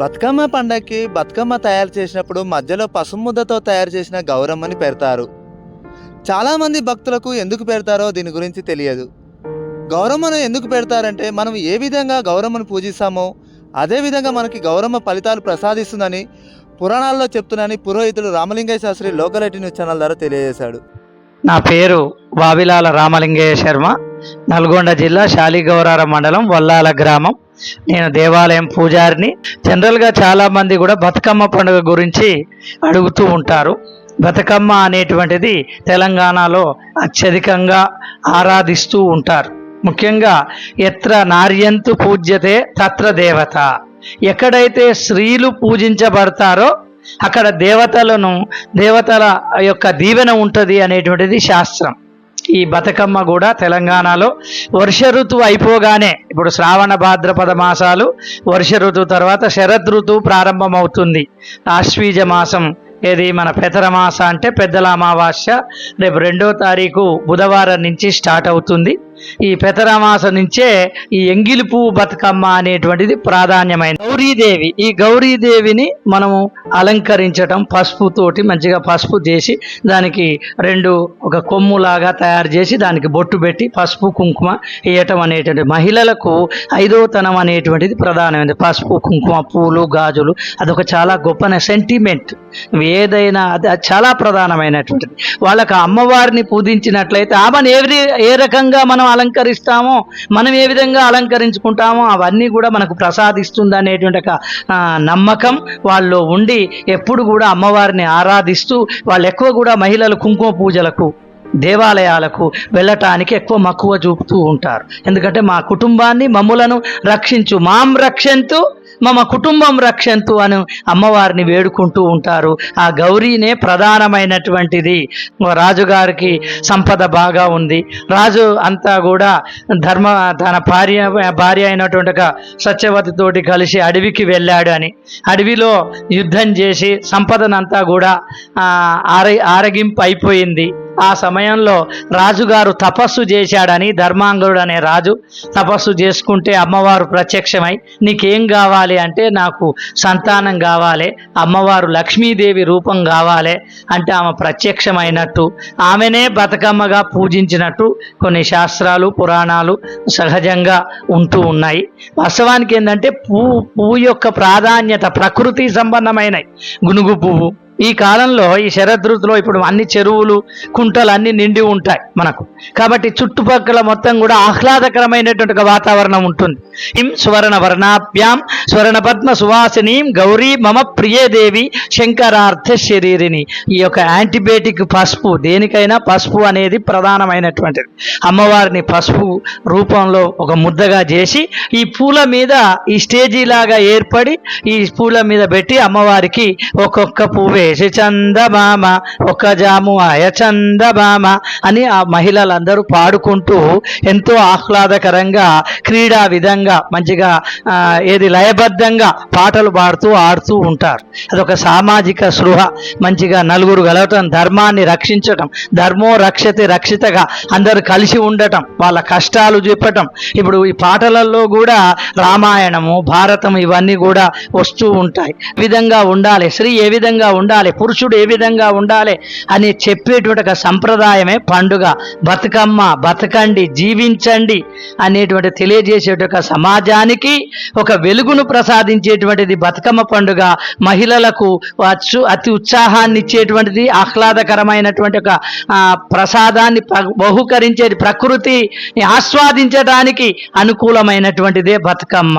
బతుకమ్మ పండగకి బతుకమ్మ తయారు చేసినప్పుడు మధ్యలో పసుముద్దతో తయారు చేసిన గౌరమ్మని పెడతారు. చాలామంది భక్తులకు ఎందుకు పెడతారో దీని గురించి తెలియదు. గౌరమ్మను ఎందుకు పెడతారంటే మనం ఏ విధంగా గౌరమ్మను పూజిస్తామో అదేవిధంగా మనకి గౌరమ్మ ఫలితాలు ప్రసాదిస్తుందని పురాణాల్లో చెప్తున్నానని పురోహితుడు Ramalingaiah Shastri locality news channel ద్వారా తెలియజేశాడు. నా పేరు వావిలాల రామలింగయ్య శర్మ నల్గొండ జిల్లా శాలిగౌరార మండలం వల్లాల గ్రామం. నేను దేవాలయం పూజారిని. జనరల్గా చాలామంది కూడా బతుకమ్మ పండుగ గురించి అడుగుతూ ఉంటారు. బతుకమ్మ అనేటువంటిది తెలంగాణలో అత్యధికంగా ఆరాధిస్తూ ఉంటారు. ముఖ్యంగా ఎత్ర నార్యంతు పూజ్యతే తత్ర దేవత. ఎక్కడైతే స్త్రీలు పూజించబడతారో అక్కడ దేవతలను దేవతల యొక్క దీవెన ఉంటుంది అనేటువంటిది శాస్త్రం. ఈ బతుకమ్మ కూడా తెలంగాణలో వర్ష ఋతువు అయిపోగానే ఇప్పుడు శ్రావణ భాద్రపద మాసాలు వర్ష ఋతువు తర్వాత శరద్ ఋతువు ప్రారంభమవుతుంది. ఆశ్వీజ మాసం ఏది మన పెతరమాస అంటే పెద్దల అమావాస్య రేపు రెండో తారీఖు బుధవారం నుంచి స్టార్ట్ అవుతుంది. ఈ పెతరామాస నుంచే ఈ ఎంగిలి పువ్వు బతుకమ్మ అనేటువంటిది ప్రాధాన్యమైన గౌరీదేవి ఈ గౌరీదేవిని మనము అలంకరించటం పసుపుతోటి మంచిగా పసుపు చేసి దానికి రెండు ఒక కొమ్ములాగా తయారు చేసి దానికి బొట్టు పెట్టి పసుపు కుంకుమ వేయటం అనేటువంటి మహిళలకు ఐదోతనం అనేటువంటిది ప్రధానమైనది. పసుపు కుంకుమ పూలు గాజులు అదొక చాలా గొప్ప సెంటిమెంట్. ఏదైనా అది చాలా ప్రధానమైనటువంటిది. వాళ్ళకు అమ్మవారిని పూజించినట్లయితే ఆమెను ఏ ఏ రకంగా మనం అలంకరిస్తామో మనం ఏ విధంగా అలంకరించుకుంటామో అవన్నీ కూడా మనకు ప్రసాదిస్తుంది అనేటువంటి ఒక నమ్మకం వాళ్ళు ఉండి ఎప్పుడు కూడా అమ్మవారిని ఆరాధిస్తూ వాళ్ళు ఎక్కువ కూడా మహిళలు కుంకుమ పూజలకు దేవాలయాలకు వెళ్ళటానికి ఎక్కువ మక్కువ చూపుతూ ఉంటారు. ఎందుకంటే మా కుటుంబాన్ని మమ్ములను రక్షించు మాం రక్షంతు మమ కుటుంబం రక్షంతు అని అమ్మవారిని వేడుకుంటూ ఉంటారు. ఆ గౌరీనే ప్రధానమైనటువంటిది. రాజుగారికి సంపద బాగా ఉంది. రాజు అంతా కూడా ధర్మ తన భార్య భార్య అయినటువంటి సత్యవతితోటి కలిసి అడవికి వెళ్ళాడు అని. అడవిలో యుద్ధం చేసి సంపదనంతా కూడా ఆర ఆరగింపు అయిపోయింది. ఆ సమయంలో రాజుగారు తపస్సు చేశాడని ధర్మాంగుడు అనే రాజు. తపస్సు చేసుకుంటే అమ్మవారు ప్రత్యక్షమై నీకేం కావాలి అంటే నాకు సంతానం కావాలి అమ్మవారు లక్ష్మీదేవి రూపం కావాలి అంటే ఆమె ప్రత్యక్షమైనట్టు. ఆమెనే బతుకమ్మగా పూజించినట్టు కొన్ని శాస్త్రాలు పురాణాలు సహజంగా ఉంటూ ఉన్నాయి. వాస్తవానికి ఏంటంటే పువ్వు పువ్వు యొక్క ప్రాధాన్యత ప్రకృతి సంబంధమైనవి గునుగు పువ్వు ఈ కాలంలో ఈ శరదృతులో ఇప్పుడు అన్ని చెరువులు కుంటలు అన్ని నిండి ఉంటాయి మనకు. కాబట్టి చుట్టుపక్కల మొత్తం కూడా ఆహ్లాదకరమైనటువంటి వాతావరణం ఉంటుంది. ఇం స్వర్ణ వర్ణాభ్యాం స్వర్ణ పద్మ సువాసినీం గౌరీ మమ ప్రియదేవి శంకరార్థ శరీరిని ఈ యొక్క యాంటీబయాటిక్ పసుపు దేనికైనా పసుపు అనేది ప్రధానమైనటువంటిది. అమ్మవారిని పసుపు రూపంలో ఒక ముద్దగా చేసి ఈ పూల మీద ఈ స్టేజీ లాగా ఏర్పడి ఈ పూల మీద పెట్టి అమ్మవారికి ఒక్కొక్క పువ్వు చేసి చందమామ ఒక జాము అయ చందమామ అని ఆ మహిళలందరూ పాడుకుంటూ ఎంతో ఆహ్లాదకరంగా క్రీడా విధంగా మంచిగా ఏది లయబద్ధంగా పాటలు పాడుతూ ఆడుతూ ఉంటారు. అదొక సామాజిక స్పృహ. మంచిగా నలుగురు కలవటం ధర్మాన్ని రక్షించటం ధర్మో రక్షతి రక్షితగా అందరూ కలిసి ఉండటం వాళ్ళ కష్టాలు చెప్పటం. ఇప్పుడు ఈ పాటలలో కూడా రామాయణము భారతం ఇవన్నీ కూడా వస్తూ ఉంటాయి. విధంగా ఉండాలి. స్త్రీ ఏ విధంగా ఉండాలి? పురుషుడు ఏ విధంగా ఉండాలి అని చెప్పేటువంటి ఒక సంప్రదాయమే పండుగ. బతుకమ్మ బతకండి జీవించండి అనేటువంటి తెలియజేసేటువంటి ఒక సమాజానికి ఒక వెలుగును ప్రసాదించేటువంటిది బతుకమ్మ పండుగ. మహిళలకు అచ్చు అతి ఉత్సాహాన్ని ఇచ్చేటువంటిది ఆహ్లాదకరమైనటువంటి ఒక ప్రసాదాన్ని బహుకరించేది ప్రకృతి ఆస్వాదించడానికి అనుకూలమైనటువంటిదే బతుకమ్మ.